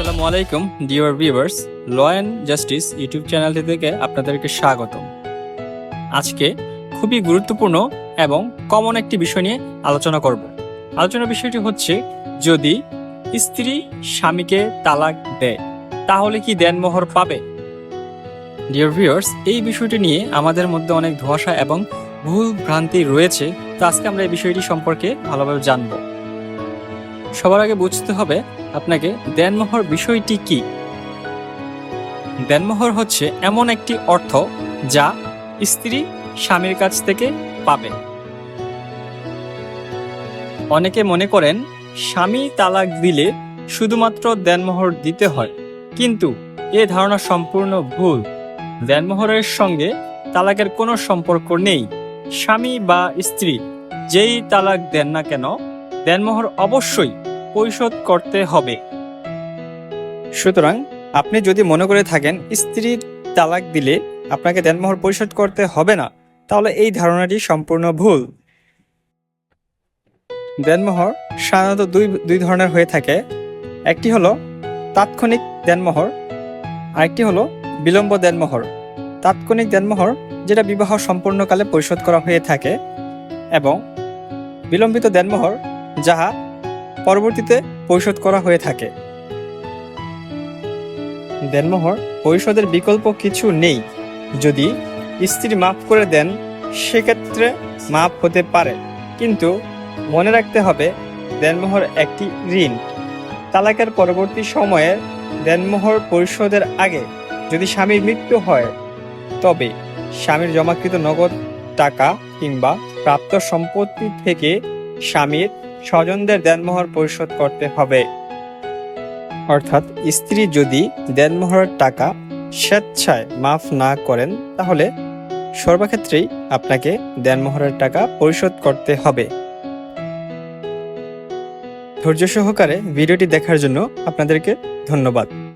আসসালামু আলাইকুম, dear viewers. Law and justice YouTube চ্যানেলটি থেকে আপনাদেরকে স্বাগত আজকে খুবই গুরুত্বপূর্ণ এবং কমন একটি বিষয় নিয়ে আলোচনা করব। আলোচনার বিষয়টি হচ্ছে, যদি স্ত্রী স্বামীকে তালাক দেয়, তাহলে কি দেনমোহর পাবে? ডিয়ার ভিউয়ার্স, এই বিষয়টি নিয়ে আমাদের মধ্যে অনেক ধোঁয়াশা এবং ভুল ভ্রান্তি রয়েছে। তো আজকে আমরা এই বিষয়টি সম্পর্কে ভালোভাবে জানব। সবার আগে বুঝতে হবে আপনাকে দেনমোহর বিষয়টি কি। দেনমোহর হচ্ছে এমন একটি অর্থ যা স্ত্রী স্বামীর কাছ থেকে পাবে। অনেকে মনে করেন, স্বামী তালাক দিলে শুধুমাত্র দেনমোহর দিতে হয়, কিন্তু এ ধারণা সম্পূর্ণ ভুল। দেনমোহরের সঙ্গে তালাকের কোনো সম্পর্ক নেই। স্বামী বা স্ত্রী যেই তালাক দেন না কেন দেনমোহর অবশ্যই পরিশোধ করতে হবে। সুতরাং আপনি যদি মনে করে থাকেন, স্ত্রীর তালাক দিলে আপনাকে দেনমোহর পরিশোধ করতে হবে না, তাহলে এই ধারণাটি সম্পূর্ণ ভুল। দেনমোহর সাধারণত দুই দুই ধরনের হয়ে থাকে। একটি হলো তাৎক্ষণিক দেনমোহর, আরেকটি হলো বিলম্ব দেনমোহর। তাৎক্ষণিক দেনমোহর যেটা বিবাহ সম্পূর্ণকালে পরিশোধ করা হয়ে থাকে এবং বিলম্বিত দেনমোহর যাহা পরবর্তীতে পরিশোধ করা হয়ে থাকে। দেনমোহর, পরিশোধের বিকল্প কিছু নেই। যদি স্ত্রী মাফ করে দেন, সেক্ষেত্রে মাফ হতে পারে। কিন্তু মনে রাখতে হবে, দেনমোহর একটি ঋণ। তালাকের পরবর্তী সময়ে দেনমোহর পরিশোধের আগে যদি স্বামীর মৃত্যু হয়, তবে স্বামীর জমাকৃত নগদ টাকা কিংবা প্রাপ্ত সম্পত্তি থেকে স্বামীর স্বজনদের দেনমোহর পরিশোধ করতে হবে। অর্থাৎ স্ত্রী যদি দেনমোহরের টাকা স্বেচ্ছায় মাফ না করেন, তাহলে সর্বক্ষেত্রেই আপনাকে দেনমোহরের টাকা পরিশোধ করতে হবে। ধৈর্য সহকারে ভিডিওটি দেখার জন্য আপনাদেরকে ধন্যবাদ।